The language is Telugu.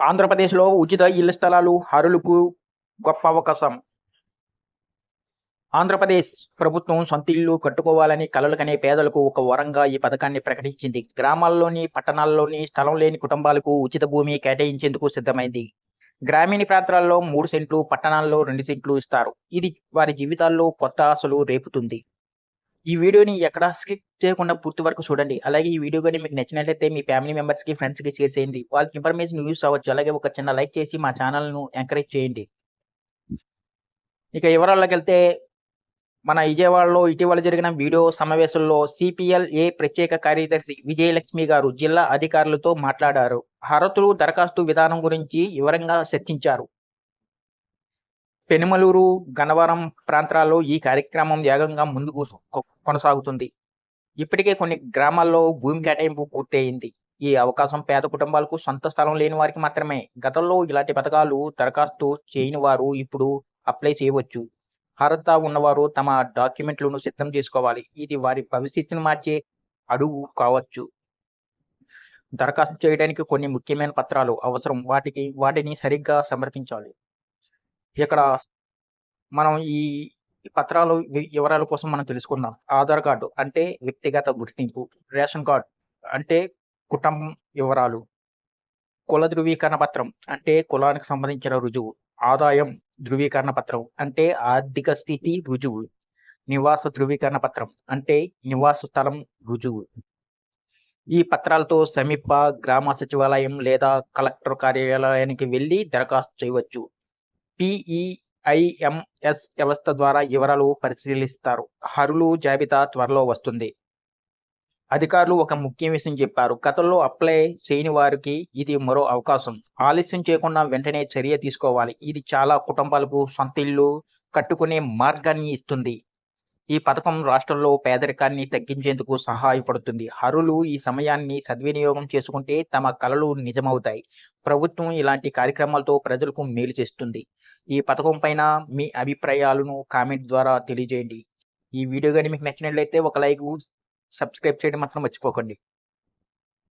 ఆంధ్రప్రదేశ్లో ఉచిత ఇళ్ళ స్థలాలు హరులకు గొప్ప అవకాశం. ఆంధ్రప్రదేశ్ ప్రభుత్వం సొంత ఇల్లు కట్టుకోవాలని కలలు కనే పేదలకు ఒక వరంగా ఈ పథకాన్ని ప్రకటించింది. గ్రామాల్లోని పట్టణాల్లోని స్థలం లేని కుటుంబాలకు ఉచిత భూమి కేటాయించేందుకు సిద్ధమైంది. గ్రామీణ ప్రాంతాల్లో మూడు సెంట్లు పట్టణాల్లో రెండు సెంట్లు ఇస్తారు. ఇది వారి జీవితాల్లో కొత్త ఆశలు రేపుతుంది. ఈ వీడియోని ఎక్కడ స్కిప్ చేయకుండా పూర్తి వరకు చూడండి. అలాగే ఈ వీడియో కానీ మీకు నచ్చినట్లయితే మీ ఫ్యామిలీ మెంబర్స్కి ఫ్రెండ్స్కి షేర్ చేయండి. వాళ్ళకి ఇన్ఫర్మేషన్ యూస్ అవ్వచ్చు. అలాగే ఒక చిన్న లైక్ చేసి మా ఛానల్ను ఎంకరేజ్ చేయండి. ఇక వివరాల్లోకి వెళ్తే మన విజయవాడలో ఇటీవల జరిగిన వీడియో సమావేశంలో సిపిఎల్ ఏ ప్రత్యేక కార్యదర్శి విజయలక్ష్మి గారు జిల్లా అధికారులతో మాట్లాడారు. అర్హతలు దరఖాస్తు విధానం గురించి వివరంగా చర్చించారు. పెనుమలూరు గన్నవరం ప్రాంతాల్లో ఈ కార్యక్రమం వేగంగా ముందుకు కొనసాగుతుంది. ఇప్పటికే కొన్ని గ్రామాల్లో భూమి కేటాయింపు పూర్తయింది. ఈ అవకాశం పేద కుటుంబాలకు సొంత స్థలం లేని వారికి మాత్రమే. గతంలో ఇలాంటి పథకాలు దరఖాస్తు చేయని వారు ఇప్పుడు అప్లై చేయవచ్చు. అర్హత ఉన్నవారు తమ డాక్యుమెంట్లను సిద్ధం చేసుకోవాలి. ఇది వారి భవిష్యత్తును మార్చే అడుగు కావచ్చు. దరఖాస్తు చేయడానికి కొన్ని ముఖ్యమైన పత్రాలు అవసరం. వాటికి వాటిని సరిగ్గా సమర్పించాలి. ఇక్కడ మనం ఈ పత్రాలు వివరాల కోసం మనం తెలుసుకుందాం. ఆధార్ కార్డు అంటే వ్యక్తిగత గుర్తింపు రేషన్ కార్డు అంటే కుటుంబం వివరాలు కుల ధృవీకరణ పత్రం అంటే కులానికి సంబంధించిన రుజువు ఆదాయం ధృవీకరణ పత్రం అంటే ఆర్థిక స్థితి రుజువు నివాస ధృవీకరణ పత్రం అంటే నివాస స్థలం రుజువు. ఈ పత్రాలతో సమీప గ్రామ సచివాలయం లేదా కలెక్టర్ కార్యాలయానికి వెళ్ళి దరఖాస్తు చేయవచ్చు. పిఈఐఎంఎస్ వ్యవస్థ ద్వారా వివరాలు పరిశీలిస్తారు. హరులు జాబితా త్వరలో వస్తుంది. అధికారులు ఒక ముఖ్య విషయం చెప్పారు. గతంలో అప్లై చేయని వారికి ఇది మరో అవకాశం. ఆలస్యం చేయకుండా వెంటనే చర్య తీసుకోవాలి. ఇది చాలా కుటుంబాలకు సొంత ఇల్లు కట్టుకునే మార్గాన్ని ఇస్తుంది. ఈ పథకం రాష్ట్రంలో పేదరికాన్ని తగ్గించేందుకు సహాయపడుతుంది. హరులు ఈ సమయాన్ని సద్వినియోగం చేసుకుంటే తమ కలలు నిజమవుతాయి. ప్రభుత్వం ఇలాంటి కార్యక్రమాలతో ప్రజలకు మేలు చేస్తుంది. ఈ పథకం పైన మీ అభిప్రాయాలను కామెంట్ ద్వారా తెలియజేయండి. ఈ వీడియో కానీ మీకు నచ్చినట్లయితే ఒక లైక్ సబ్స్క్రైబ్ చేయడం మాత్రం మర్చిపోకండి.